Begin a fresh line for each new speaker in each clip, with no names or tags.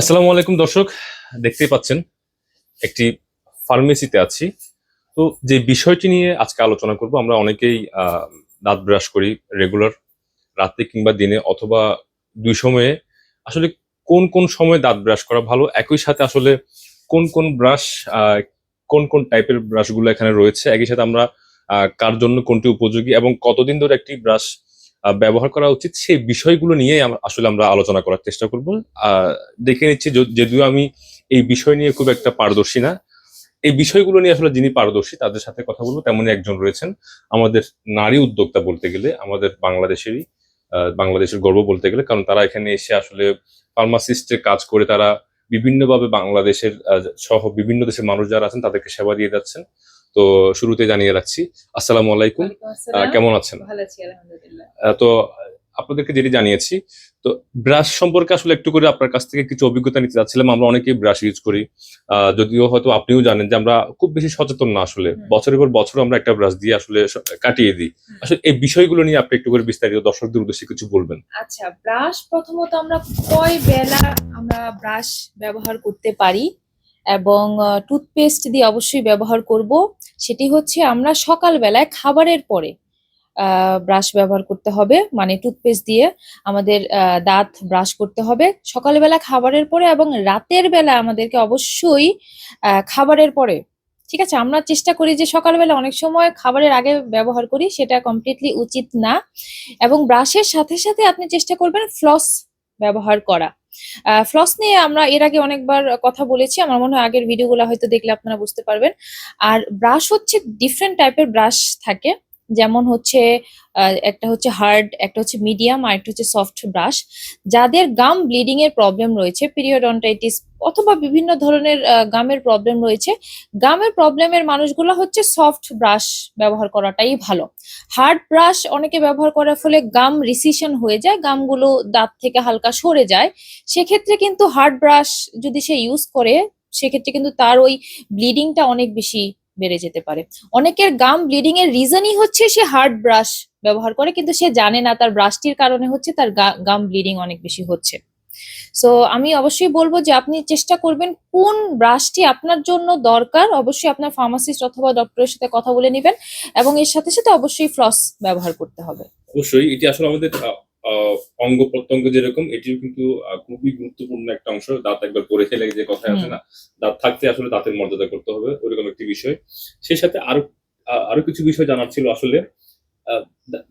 আসসালামু আলাইকুম দর্শক, দেখতেই পাচ্ছেন, একটি ফার্মেসিতে আছি। তো যে বিষয়টি নিয়ে আজকে আলোচনা করব, আমরা অনেকেই দাঁত ব্রাশ করি রেগুলার, রাতে কিংবা দিনে, অথবা দুই সময়ে। আসলে কোন কোন সময় দাঁত ব্রাশ করা ভালো? একই সাথে আসলে কোন কোন ব্রাশ কোন কোন টাইপের ব্রাশগুলো এখানে রয়েছে? একই সাথে আমরা কার জন্য কোনটি উপযোগী এবং কতদিন ধরে একটি ব্রাশ ব্যবহার করা উচিত, সেই বিষয়গুলো নিয়ে আসলে আমরা আলোচনা করার চেষ্টা করব। দেখে নিচ্ছি যদিও আমি এই বিষয় নিয়ে খুব একটা পারদর্শী না, এই বিষয়গুলো নিয়ে আসলে যিনি পারদর্শী তাদের সাথে কথা বলব। তেমনই একজন রয়েছেন আমাদের নারী উদ্যোক্তা বলতে গেলে, আমাদের বাংলাদেশেরই বাংলাদেশের গর্ব বলতে গেলে, কারণ তারা এখানে এসে আসলে ফার্মাসিস্টের কাজ করে তারা বিভিন্নভাবে বাংলাদেশের সহ বিভিন্ন দেশের মানুষ যারা আছেন তাদেরকে সেবা দিয়ে যাচ্ছেন। তো শুরুতে জানিয়ে রাখছি। আসসালামু আলাইকুম। কেমন আছেন? তো আপনাদেরকে যেটি জানিয়েছি তো ব্রাশ সম্পর্কে আসলে একটু করে আপনার কাছ থেকে কিছু অভিজ্ঞতা নিতে চাচ্ছিলাম। আমরা অনেকেই ব্রাশ ইউজ করি। যদিও হয়তো আপনিও জানেন যে আমরা খুব বেশি সচেতন না আসলে। বছরের পর বছর আমরা একটা ব্রাশ দিয়ে আসলে কাটিয়ে দিই। আসলে এই বিষয়গুলো নিয়ে আপনি একটু করে বিস্তারিত দর্শকদের উদ্দেশ্যে কিছু বলবেন।
আচ্ছা ব্রাশ প্রথমত আমরা কয় বেলা আমরা ব্রাশ ব্যবহার করতে পারি? এবং টুথপেস্ট দিয়ে অবশ্যই ব্যবহার করব। সেটি হচ্ছে আমরা সকালবেলায় খাবারের পরে ব্রাশ ব্যবহার করতে হবে। মানে টুথপেস্ট দিয়ে আমাদের দাঁত ব্রাশ করতে হবে। সকালবেলা খাবারের পরে এবং রাতের বেলা আমাদেরকে অবশ্যই খাবারের পরে, ঠিক আছে? আমরা চেষ্টা করি যে সকালবেলা অনেক সময় খাবারের আগে ব্যবহার করি, সেটা কমপ্লিটলি উচিত না। এবং ব্রাশের সাথে সাথে আপনি চেষ্টা করবেন ফ্লস ব্যবহার করা। ফ্লস নিয়ে আমরা এর আগে অনেকবার কথা বলেছি। আমার মনে হয় আগের ভিডিওগুলো হয়তো দেখলে আপনারা বুঝতে পারবেন। আর ব্রাশ হচ্ছে ডিফারেন্ট টাইপের ব্রাশ থাকে। যেমন হচ্ছে একটা হচ্ছে হার্ড, একটা হচ্ছে মিডিয়াম, আর একটা হচ্ছে সফট ব্রাশ। যাদের গাম ব্লিডিং এর প্রবলেম রয়েছে, পিরিয়ডন্টাইটিস অথবা বিভিন্ন ধরনের গামের প্রবলেম রয়েছে, গামের প্রবলেমের মানুষগুলো হচ্ছে সফট ব্রাশ ব্যবহার করাটাই ভালো। হার্ড ব্রাশ অনেকে ব্যবহার করার ফলে গাম রিসিশন হয়ে যায়, গামগুলো দাঁত থেকে হালকা সরে যায়। সেক্ষেত্রে কিন্তু হার্ড ব্রাশ যদি সে ইউজ করে, সেক্ষেত্রে কিন্তু তার ওই ব্লিডিংটা অনেক বেশি বেড়ে যেতে পারে। অনেকের গাম ব্লিডিং এর রিজনই হচ্ছে সে হার্ড ব্রাশ ব্যবহার করে, কিন্তু সে জানে না তার ব্রাশটির কারণে হচ্ছে তার গাম ব্লিডিং অনেক বেশি হচ্ছে। সো আমি অবশ্যই বলব যে আপনি চেষ্টা করবেন কোন ব্রাশটি আপনার জন্য দরকার, অবশ্যই আপনার ফার্মাসিস্ট অথবা ডক্টরের সাথে কথা বলে নেবেন এবং এর সাথে সাথে অবশ্যই ফ্লস ব্যবহার করতে হবে।
অবশ্যই, এটি আসলে আমাদের অঙ্গ প্রত্যঙ্গ যেরকম এটিও কিন্তু খুবই গুরুত্বপূর্ণ একটা অংশ। দাঁত একবার পরে ফেলে যে কথা আছে না দাঁত থাকতে আসলে দাঁতের মর্যাদা করতে হবে ওইরকম একটি বিষয়। সেই সাথে আরও আরও কিছু বিষয় জানার ছিল আসলে।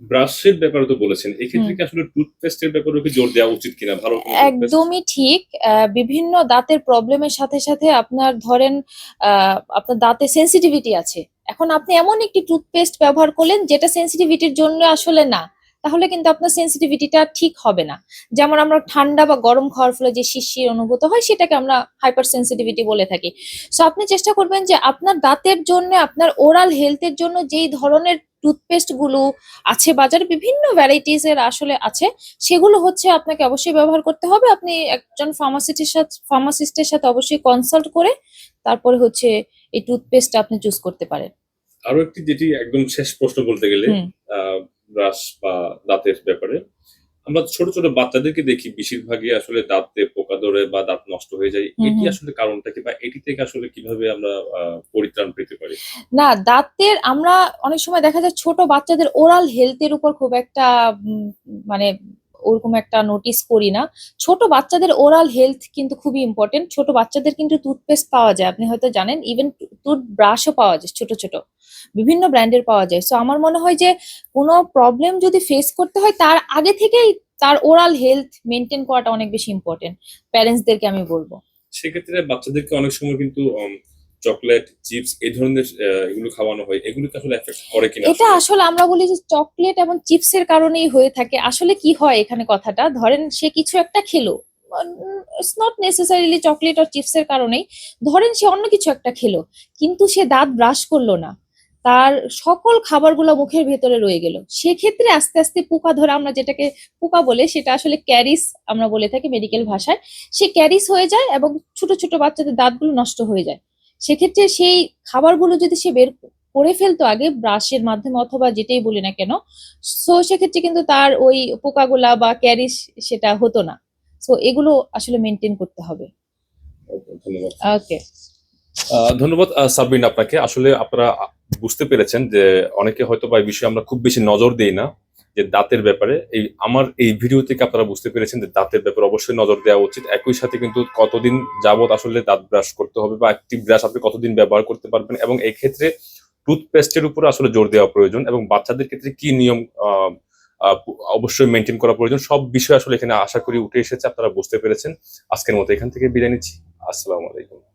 ব্রাশের ব্যাপারে তো বলেছেন এক্ষেত্রে কি আসলে টুথপেস্টের ব্যাপারে কি জোর দেওয়া উচিত কিনা? ভালো
একদমই ঠিক। আহ, বিভিন্ন দাঁতের প্রবলেমের সাথে সাথে আপনার ধরেন আহ, আপনার দাঁতে সেন্সিটিভিটি আছে। এখন আপনি এমন একটি টুথপেস্ট ব্যবহার করলেন যেটা সেন্সিটিভিটির জন্য আসলে না। তাহলে কিন্তু আপনার সেন্সিটিভিটিটা ঠিক হবে না। যেমন আমরা ঠান্ডা বা গরম খাওয়ার ফলে যে শিশির অনুভূত হয় সেটাকে আমরা হাইপার সেন্সিটিভিটি বলে থাকি। সো আপনি চেষ্টা করবেন যে আপনার দাঁতের জন্য আপনার ওরাল হেলথের জন্য যেই ধরনের টুথপেস্টগুলো আছে বাজারে বিভিন্ন ভ্যারাইটিস এর আসলে আছে সেগুলো হচ্ছে আপনাকে অবশ্যই ব্যবহার করতে হবে। আপনি একজন ফার্মাসিস্টের সাথে ফার্মাসিস্টের সাথে অবশ্যই কনসাল্ট করে তারপরে হচ্ছে এই টুথপেস্টটা আপনি চুজ করতে পারেন।
আরও একটি যেটি একদম শেষ প্রশ্ন বলতে গেলে ব্রাশ বা দাঁতের ব্যাপারে। আমরা ছোট ছোট বাচ্চাদেরকে দেখি বেশিরভাগই আসলে দাঁতে পোকা ধরে বা দাঁত নষ্ট হয়ে যায়। এটি আসলে কারণটা কি বা এটি থেকে আসলে কীভাবে আমরা পরিত্রাণ পেতে পারি?
না দাঁতের আমরা অনেক সময় দেখা যায় ছোট বাচ্চাদের ওরাল হেলথের উপর খুব একটা মানে ওরকম একটা নোটিস করি না। ছোট বাচ্চাদের ওরাল হেলথ কিন্তু খুবই ইম্পর্টেন্ট ছোট বাচ্চাদের কিন্তু টুথপেস্ট পাওয়া যায়। আপনি হয়তো জানেন ইভেন টুথ ব্রাশও পাওয়া যায় ছোট ছোট। বিভিন্ন ব্র্যান্ডের পাওয়া যায়। সো আমার মনে হয় যে, কোনো প্রবলেম যদি ফেস করতে হয়, তার আগে থেকেই তার ওরাল হেলথ মেনটেন করাটা অনেক বেশি ইম্পর্টেন্ট প্যারেন্টসদেরকে আমি বলব।
সেক্ষেত্রে বাচ্চাদেরকে অনেক সময় কিন্তু চকলেট চিপস এই ধরনের এগুলো খাওয়ানো হয়। এগুলো আসলে এফেক্ট করে কিনা
এটা
আসলে?
আসলে আমরা বলি যে চকলেট এবং চিপসের কারণেই হয়ে থাকে। আসলে কি হয় এখানে কথাটা? ধরেন সে কিছু একটা খেলো। ইটস নট নেসেসারিলি চকলেট আর চিপসের কারণেই। ধরেন সে অন্য কিছু একটা খেলো কিন্তু সে দাঁত ব্রাশ করল না। তার সকল খাবারগুলো মুখের ভেতরে রয়ে গেল। সেক্ষেত্রে আস্তে আস্তে পোকা ধরে আমরা যেটাকে পোকা বলে সেটা আসলে ক্যারিস আমরা বলে থাকি মেডিকেল ভাষায়। সে ক্যারিস হয়ে যায় এবং ছোট ছোট বাচ্চাদের দাঁতগুলো নষ্ট হয়ে যায়। সেক্ষেত্রে সেই খাবারগুলো যদি সে বের করে ফেলতো আগে ব্রাশের মাধ্যমে অথবা যেটাই বলি না কেন সো সেক্ষেত্রে কিন্তু তার ওই পোকাগুলা বা ক্যারিস সেটা হতো না। সো এগুলো আসলে মেনটেন করতে হবে।
ধন্যবাদ।
ওকে
ধন্যবাদ আহ, সাবরিন আপনাকে। আসলে আপনারা বুঝতে পেরেছেন যে অনেকে হয়তো বা এই বিষয়ে আমরা খুব বেশি নজর দিই না। যে দাঁতের ব্যাপারে, এই আমার এই ভিডিও থেকে আপনারা বুঝতে পেরেছেন যে দাঁতের ব্যাপারে অবশ্যই নজর দেওয়া উচিত। একই সাথে কিন্তু কতদিন যাবত আসলে দাঁত ব্রাশ করতে হবে বা একটি ব্রাশ আপনি কতদিন ব্যবহার করতে পারবেন এবং এই ক্ষেত্রে টুথপেস্টের উপর আসলে জোর দেওয়া প্রয়োজন এবং বাচ্চাদের ক্ষেত্রে কি নিয়ম অবশ্যই মেনটেন করা প্রয়োজন সব বিষয় আসলে এখানে আশা করি উঠে এসেছে, আপনারা বুঝতে পেরেছেন। আজকের মতো এখান থেকে বিদায় নিচ্ছি। আসসালামু আলাইকুম।